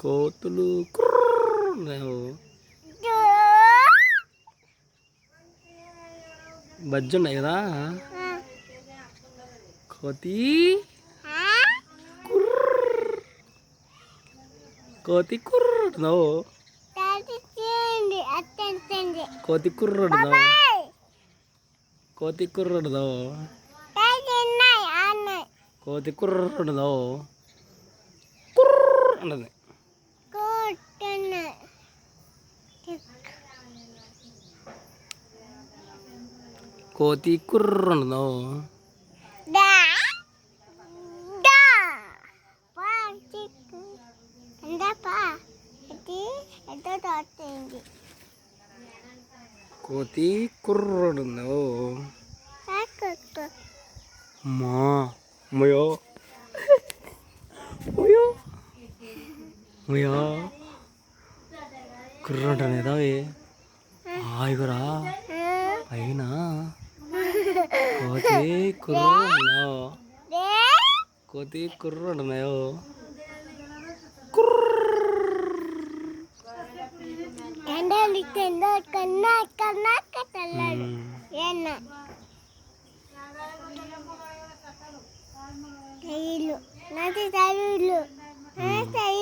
కోతులు కుర్రన్నావు బజ్జి ఉన్నాయి కదా? కోతి కోతి కుర్రన్నావు కోతి కుర్రడున్నావు. కోతి కుర్రడున్నావు. కోతి కుర్రడున్నావు. కుర్ర అన్నది. కోతి కుర్రడున్నావు దా దా పా చిక్కు అందా పా ఇది ఎదో తోటింది కోతి కాకు అమ్మా అమ్మయో అమ్మయో అమ్మయో కుర్రంటనేదా హాయిగురా అయినా. కోతి కుర్రన్నావు దే కోతి ఏన్న? తైలు. నాది తైలు. నా తైలు.